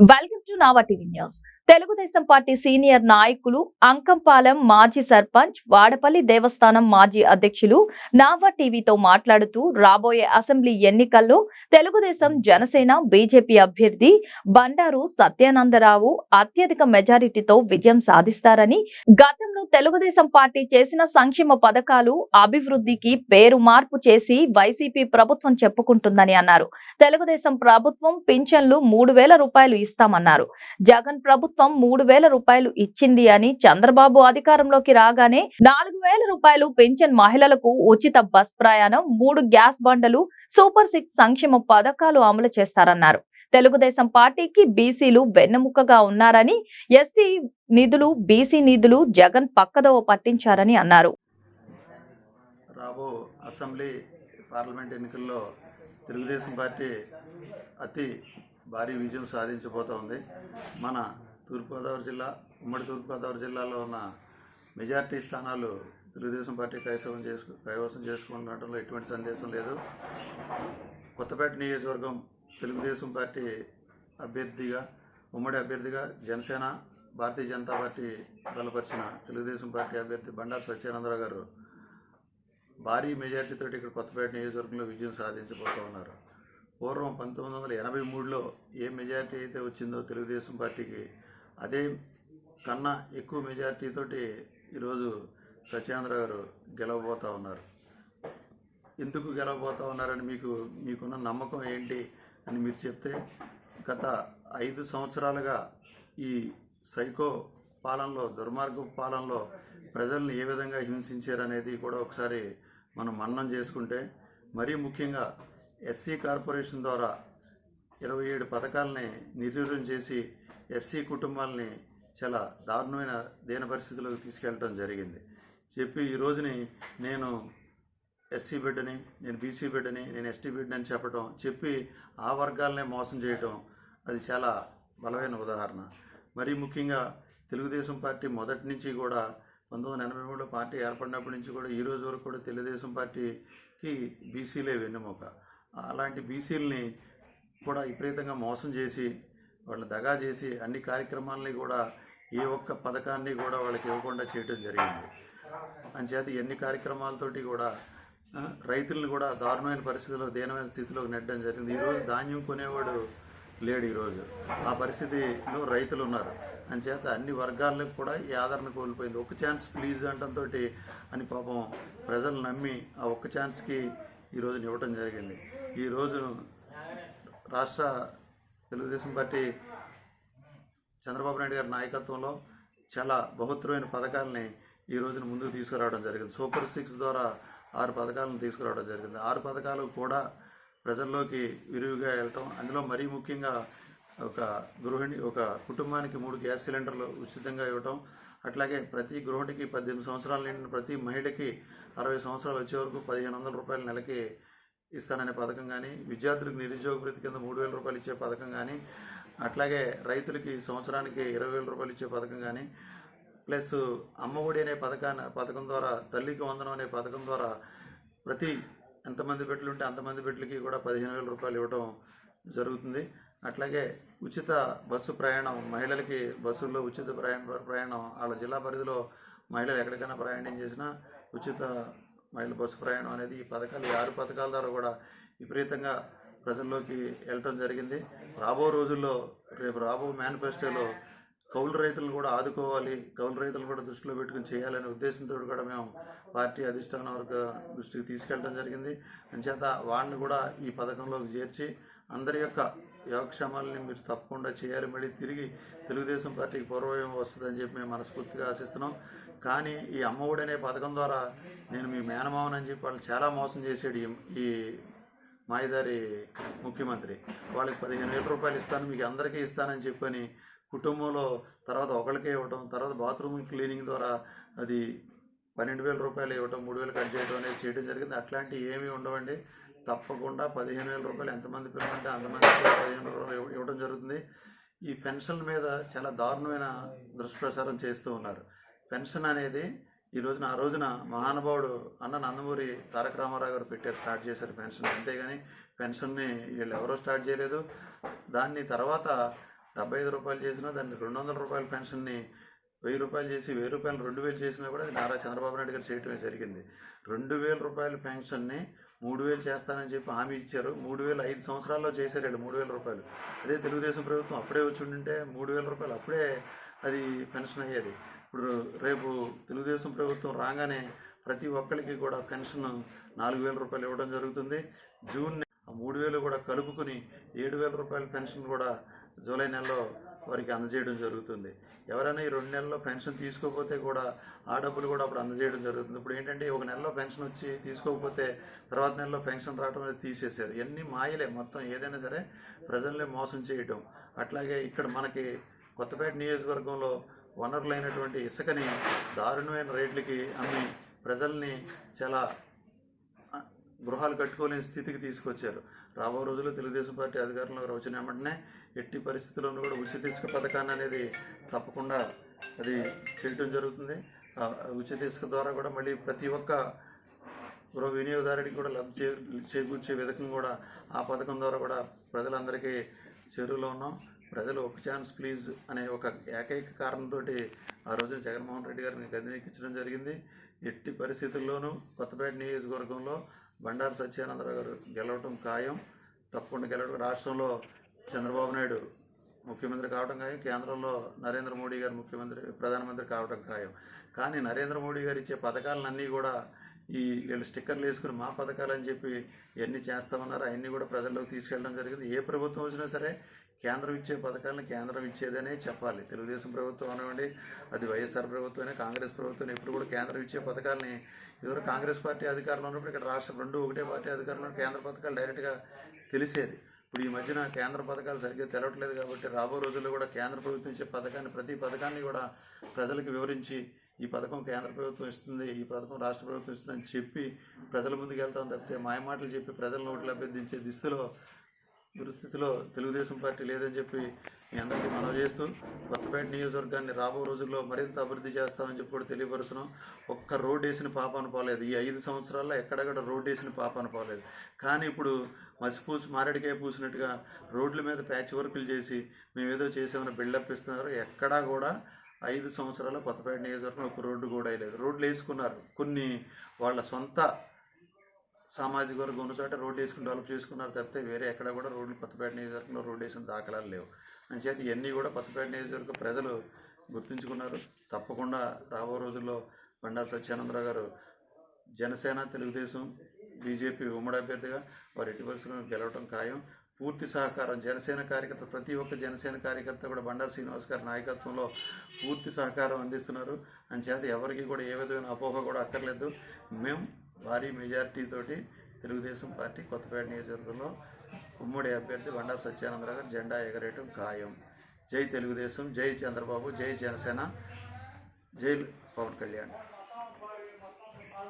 valga Nava TV news Telugu Desam party senior నాయకులు అంకంపాలెం మాజీ సర్పంచ్ వాడపల్లి దేవస్థానం మాజీ అధ్యక్షులు నావా టీవీతో మాట్లాడుతూ రాబోయే అసెంబ్లీ ఎన్నికల్లో తెలుగుదేశం జనసేన బీజేపీ అభ్యర్థి బండారు సత్యానందరావు అత్యధిక మెజారిటీతో విజయం సాధిస్తారని గతంలో తెలుగుదేశం పార్టీ చేసిన సంక్షేమ పథకాలు అభివృద్ధికి పేరు మార్పు చేసి వైసీపీ ప్రభుత్వం చెప్పుకుంటుందని అన్నారు. తెలుగుదేశం ప్రభుత్వం పింఛన్లు మూడు వేల రూపాయలు ఇస్తామన్నారు. జగన్ ప్రభుత్వం మూడు వేల రూపాయలు ఇచ్చింది అని చంద్రబాబు అధికారంలోకి రాగానే నాలుగు వేల రూపాయలు పెన్షన్ మహిళలకు ఉచిత బస్ ప్రయాణం మూడు గ్యాస్ బండలు సూపర్ సిక్స్ సంక్షేమ పథకాలు అమలు చేస్తారన్నారు. తెలుగుదేశం పార్టీకి బీసీలు వెన్నెముకగా ఉన్నారని ఎస్సీ నిధులు బీసీ నిధులు జగన్ పక్కదోవ పట్టించారని అన్నారు. రాబో అసెంబ్లీ పార్లమెంట్ ఎన్నికల్లో తెలుగుదేశం పార్టీ అతి భారీ విజయం సాధించబోతా ఉంది. మన తూర్పుగోదావరి జిల్లా ఉమ్మడి తూర్పుగోదావరి జిల్లాలో ఉన్న మెజార్టీ స్థానాలు తెలుగుదేశం పార్టీ కైవసం చేసుకు కైవసం చేసుకుంటుండటంలో ఎటువంటి సందేశం లేదు. కొత్తపేట నియోజకవర్గం తెలుగుదేశం పార్టీ అభ్యర్థిగా ఉమ్మడి అభ్యర్థిగా జనసేన భారతీయ జనతా పార్టీ బలపరిచిన తెలుగుదేశం పార్టీ అభ్యర్థి బండారు సత్యానందరావు గారు భారీ మెజార్టీతో ఇక్కడ కొత్తపేట నియోజకవర్గంలో విజయం సాధించబోతూ ఉన్నారు. పూర్వం పంతొమ్మిది వందల ఎనభై మూడులో ఏ మెజార్టీ అయితే వచ్చిందో తెలుగుదేశం పార్టీకి అదే కన్నా ఎక్కువ మెజారిటీతోటి ఈరోజు సత్యేంద్ర గారు గెలవబోతూ ఉన్నారు. ఎందుకు గెలవబోతూ ఉన్నారని మీకు మీకున్న నమ్మకం ఏంటి అని మీరు చెప్తే గత ఐదు సంవత్సరాలుగా ఈ సైకో పాలనలో దుర్మార్గ పాలనలో ప్రజల్ని ఏ విధంగా హింసించారనేది కూడా ఒకసారి మనం మన్నం చేసుకుంటే మరీ ముఖ్యంగా ఎస్సీ కార్పొరేషన్ ద్వారా ఇరవై ఏడు పథకాలని నిర్వీర్యం చేసి ఎస్సీ కుటుంబాలని చాలా దారుణమైన దీన పరిస్థితులకు తీసుకెళ్ళడం జరిగింది. చెప్పి ఈ రోజుని నేను ఎస్సీ బిడ్డని నేను బీసీ బిడ్డని నేను ఎస్టీ బిడ్డని చెప్పడం చెప్పి ఆ వర్గాలనే మోసం చేయటం అది చాలా బలమైన ఉదాహరణ. మరీ ముఖ్యంగా తెలుగుదేశం పార్టీ మొదటి నుంచి కూడా పంతొమ్మిది వందల ఎనభై మూడులో పార్టీ ఏర్పడినప్పటి నుంచి కూడా ఈ రోజు వరకు కూడా తెలుగుదేశం పార్టీకి బీసీలే వెన్నెముక. అలాంటి బీసీలని కూడా విపరీతంగా మోసం చేసి వాళ్ళు దగా చేసి అన్ని కార్యక్రమాలని కూడా ఏ ఒక్క పథకాన్ని కూడా వాళ్ళకి ఇవ్వకుండా చేయడం జరిగింది. అంచేత ఎన్ని కార్యక్రమాలతోటి కూడా రైతులను కూడా దారుణమైన పరిస్థితిలో దీనమైన స్థితిలోకి నెట్టడం జరిగింది. ఈరోజు ధాన్యం కొనేవాడు లేడు ఈరోజు ఆ పరిస్థితిలో రైతులు ఉన్నారు. అంచేత అన్ని వర్గాలకు కూడా ఈ ఆదరణ కోల్పోయింది. ఒక ఛాన్స్ ప్లీజ్ అంటంతో అని పాపం ప్రజలు నమ్మి ఆ ఒక్క ఛాన్స్కి ఈరోజు ఇవ్వటం జరిగింది. ఈరోజు రాష్ట్ర తెలుగుదేశం పార్టీ చంద్రబాబు నాయుడు గారి నాయకత్వంలో చాలా బహుత్తరమైన పథకాలని ఈ రోజున ముందుకు తీసుకురావడం జరిగింది. సూపర్ సిక్స్ ద్వారా ఆరు పథకాలను తీసుకురావడం జరిగింది. ఆరు పథకాలు కూడా ప్రజల్లోకి విరివిగా వెళ్ళటం అందులో మరీ ముఖ్యంగా ఒక గృహిణి ఒక కుటుంబానికి మూడు గ్యాస్ సిలిండర్లు ఉచితంగా ఇవ్వటం అట్లాగే ప్రతి గృహిణికి పద్దెనిమిది సంవత్సరాలు నిండిన ప్రతి మహిళకి అరవై సంవత్సరాలు వచ్చే వరకు పదిహేను వందల రూపాయల నెలకి ఇస్తాననే పథకం కానీ విద్యార్థులకు నిరుద్యోగ భృతి కింద మూడు వేల రూపాయలు ఇచ్చే పథకం కానీ అట్లాగే రైతులకి సంవత్సరానికి ఇరవై వేల రూపాయలు ఇచ్చే పథకం కానీ ప్లస్ అమ్మఒడి అనే పథకాన్ని పథకం ద్వారా తల్లికి వందనం అనే పథకం ద్వారా ప్రతి ఎంతమంది బిడ్డలు ఉంటే అంతమంది బిడ్డలకి కూడా పదిహేను వేల రూపాయలు ఇవ్వడం జరుగుతుంది. అట్లాగే ఉచిత బస్సు ప్రయాణం మహిళలకి బస్సుల్లో ఉచిత ప్రయాణ ప్రయాణం వాళ్ళ జిల్లా పరిధిలో మహిళలు ఎక్కడికైనా ప్రయాణం చేసినా ఉచిత మహిళల బస్సు ప్రయాణం అనేది ఈ పథకాలు ఈ ఆరు పథకాల ద్వారా కూడా విపరీతంగా ప్రజల్లోకి వెళ్ళటం జరిగింది. రాబో రోజుల్లో రేపు రాబో మేనిఫెస్టోలో కౌలు రైతులను కూడా ఆదుకోవాలి కౌలు రైతులను కూడా దృష్టిలో పెట్టుకుని చేయాలనే ఉద్దేశంతో కూడా మేము పార్టీ అధిష్టానం వర్గ దృష్టికి తీసుకెళ్ళడం జరిగింది. అంచేత వాడిని కూడా ఈ పథకంలోకి చేర్చి అందరి యొక్క యోగక్షేమాలని మీరు తప్పకుండా చేయాలి. మళ్ళీ తిరిగి తెలుగుదేశం పార్టీకి పూర్వయం వస్తుందని చెప్పి మేము మనస్ఫూర్తిగా ఆశిస్తున్నాం. కానీ ఈ అమ్మఒడి అనే పథకం ద్వారా నేను మీ మేనమామనని చెప్పి వాళ్ళు చాలా మోసం చేసాడు ఈ- మాయదారి ముఖ్యమంత్రి. వాళ్ళకి పదిహేను వేల రూపాయలు ఇస్తాను మీకు అందరికీ ఇస్తానని చెప్పని కుటుంబంలో తర్వాత ఒకరికే ఇవ్వటం తర్వాత బాత్రూమ్ క్లీనింగ్ ద్వారా అది పన్నెండు వేల రూపాయలు ఇవ్వటం మూడు వేలు కట్ చేయడం అనేది చేయడం జరిగింది. అట్లాంటివి ఏమీ ఉండవండి. తప్పకుండా పదిహేను వేల రూపాయలు ఎంతమంది పిల్లలంటే అంతమంది పదిహేను రూపాయలు ఇవ్వడం జరుగుతుంది. ఈ పెన్షన్ మీద చాలా దారుణమైన దుష్ప్రచారం చేస్తూ ఉన్నారు. పెన్షన్ అనేది ఈ రోజున ఆ రోజున మహానుభావుడు అన్న నందమూరి తారక రామారావు గారు పెట్టారు స్టార్ట్ చేశారు పెన్షన్. అంతేగాని పెన్షన్ని వీళ్ళు ఎవరో స్టార్ట్ చేయలేదు. దాన్ని తర్వాత డెబ్బై ఐదు రూపాయలు చేసినా దాన్ని రెండు వందల రూపాయల పెన్షన్ని వెయ్యి రూపాయలు చేసి వెయ్యి రూపాయలు రెండు వేలు చేసినా కూడా నారా చంద్రబాబు నాయుడు గారు చేయటమే జరిగింది. రెండు వేల రూపాయల పెన్షన్ని మూడు వేలు చేస్తానని చెప్పి హామీ ఇచ్చారు. మూడు వేలు ఐదు సంవత్సరాల్లో చేశారు వీళ్ళు మూడు వేల రూపాయలు. అదే తెలుగుదేశం ప్రభుత్వం అప్పుడే వచ్చి ఉండింటే మూడు వేల రూపాయలు అప్పుడే అది పెన్షన్ అయ్యేది. ఇప్పుడు రేపు తెలుగుదేశం ప్రభుత్వం రాగానే ప్రతి ఒక్కరికి కూడా పెన్షన్ నాలుగు వేల రూపాయలు ఇవ్వడం జరుగుతుంది. జూన్ మూడు వేలు కూడా కలుపుకుని ఏడు వేల రూపాయల పెన్షన్ కూడా జూలై నెలలో వారికి అందజేయడం జరుగుతుంది. ఎవరైనా ఈ రెండు నెలల్లో పెన్షన్ తీసుకోకపోతే కూడా ఆ డబ్బులు కూడా అప్పుడు అందజేయడం జరుగుతుంది. ఇప్పుడు ఏంటంటే ఒక నెలలో పెన్షన్ వచ్చి తీసుకోకపోతే తర్వాత నెలలో పెన్షన్ రావడం అనేది తీసేశారు. ఇవన్నీ మాయలే మొత్తం. ఏదైనా సరే ప్రజల్ని మోసం చేయటం. అట్లాగే ఇక్కడ మనకి కొత్తపేట నియోజకవర్గంలో వనరులైనటువంటి ఇసుకని దారుణమైన రేట్లకి అమ్మి ప్రజల్ని చాలా గృహాలు కట్టుకోలేని స్థితికి తీసుకొచ్చారు. రాబో రోజుల్లో తెలుగుదేశం పార్టీ అధికారంలోకి వచ్చిన వెంటనే ఎట్టి పరిస్థితుల్లోనూ కూడా ఉచిత ఇసుక పథకాన్ని అనేది తప్పకుండా అది చేయటం జరుగుతుంది. ఉచిత ఇసుక ద్వారా కూడా మళ్ళీ ప్రతి ఒక్క గృహ వినియోగదారుడికి కూడా లబ్ధి చే చేకూర్చే విధంగా కూడా ఆ పథకం ద్వారా కూడా ప్రజలందరికీ చేరువలో ఉన్నాం. ప్రజలు ఒక ఛాన్స్ ప్లీజ్ అనే ఒక ఏకైక కారణంతో ఆ రోజు జగన్మోహన్ రెడ్డి గారిని గదినెక్కించడం జరిగింది. ఎట్టి పరిస్థితుల్లోనూ కొత్తపేట నియోజకవర్గంలో బండారు సత్యానందరావు గారు గెలవటం ఖాయం. తప్పకుండా గెలవడం రాష్ట్రంలో చంద్రబాబు నాయుడు ముఖ్యమంత్రి కావడం ఖాయం. కేంద్రంలో నరేంద్ర మోడీ గారు ముఖ్యమంత్రి ప్రధానమంత్రి కావడం ఖాయం. కానీ నరేంద్ర మోడీ గారు ఇచ్చే పథకాలన్నీ కూడా ఈ వీళ్ళు స్టిక్కర్లు వేసుకుని మా పథకాలు అని చెప్పి ఇవన్నీ చేస్తామన్నారు అవన్నీ కూడా ప్రజల్లోకి తీసుకెళ్ళడం జరిగింది. ఏ ప్రభుత్వం వచ్చినా సరే కేంద్రం ఇచ్చే పథకాలను కేంద్రం ఇచ్చేదనే చెప్పాలి. తెలుగుదేశం ప్రభుత్వం అనివ్వండి అది వైఎస్ఆర్ ప్రభుత్వమే కాంగ్రెస్ ప్రభుత్వం ఎప్పుడు కూడా కేంద్రం ఇచ్చే పథకాలని ఇదివరకు కాంగ్రెస్ పార్టీ అధికారంలో ఉన్నప్పుడు ఇక్కడ రాష్ట్రం రెండు ఒకటే పార్టీ అధికారంలో కేంద్ర పథకాలు డైరెక్ట్గా తెలిసేది. ఇప్పుడు ఈ మధ్యన కేంద్ర పథకాలు సరిగ్గా తెలవట్లేదు కాబట్టి రాబో రోజుల్లో కూడా కేంద్ర ప్రభుత్వం ఇచ్చే పథకాన్ని ప్రతి పథకాన్ని కూడా ప్రజలకు వివరించి ఈ పథకం కేంద్ర ప్రభుత్వం ఇస్తుంది ఈ పథకం రాష్ట్ర ప్రభుత్వం ఇస్తుందని చెప్పి ప్రజల ముందుకు వెళ్తాం తప్పితే మాయమాటలు చెప్పి ప్రజల నోట్లు అభ్యర్థించే దిశలో దుస్థితిలో తెలుగుదేశం పార్టీ లేదని చెప్పి మీ అందరికీ మనవి చేస్తూ కొత్తపేట నియోజకవర్గాన్ని రాబో రోజుల్లో మరింత అభివృద్ధి చేస్తామని చెప్పి కూడా తెలియపరుస్తున్నాం. ఒక్క రోడ్ వేసిన పాప పోలేదు ఈ ఐదు సంవత్సరాల్లో ఎక్కడెక్కడ రోడ్ వేసిన పాప పోలేదు కానీ ఇప్పుడు మసిపూసి మారేడికాయ పూసినట్టుగా రోడ్ల మీద ప్యాచ్ వర్కులు చేసి మేము ఏదో చేసామని బిల్డప్ ఇస్తున్నారు. ఎక్కడా కూడా ఐదు సంవత్సరాల కొత్తపేట నియోజకవర్గం ఒక రోడ్డు కూడా వేయలేదు. రోడ్లు వేసుకున్నారు. కొన్ని వాళ్ళ సొంత సామాజిక వర్గం ఉన్న చోట రోడ్డు వేసుకుని డెవలప్ చేసుకున్నారు తప్పితే వేరే ఎక్కడ కూడా రోడ్లు కొత్తపేట నియోజకవర్గంలో రోడ్డు వేసిన దాఖలాలు లేవు. అంచేత ఇవన్నీ కూడా కొత్తపేట నియోజకవర్గ ప్రజలు గుర్తుంచుకున్నారు. తప్పకుండా రాబో రోజుల్లో బండారు సత్యానందరావు గారు జనసేన తెలుగుదేశం బీజేపీ ఉమ్మడి అభ్యర్థిగా వారు ఎట్టి పరిస్థితులను గెలవడం ఖాయం. పూర్తి సహకారం జనసేన కార్యకర్త ప్రతి ఒక్క జనసేన కార్యకర్త కూడా బండారు శ్రీనివాస్ గారి నాయకత్వంలో పూర్తి సహకారం అందిస్తున్నారు. అంచేత ఎవరికి కూడా ఏ విధమైన అపోహ కూడా అక్కర్లేదు. మేము భారీ మెజార్టీతోటి తెలుగుదేశం పార్టీ కొత్తపేట నియోజకవర్గంలో ఉమ్మడి అభ్యర్థి బండారు సత్యానందరావు గారు జెండా ఎగరేయటం ఖాయం. జై తెలుగుదేశం జై చంద్రబాబు జై జనసేన జై పవన్ కళ్యాణ్.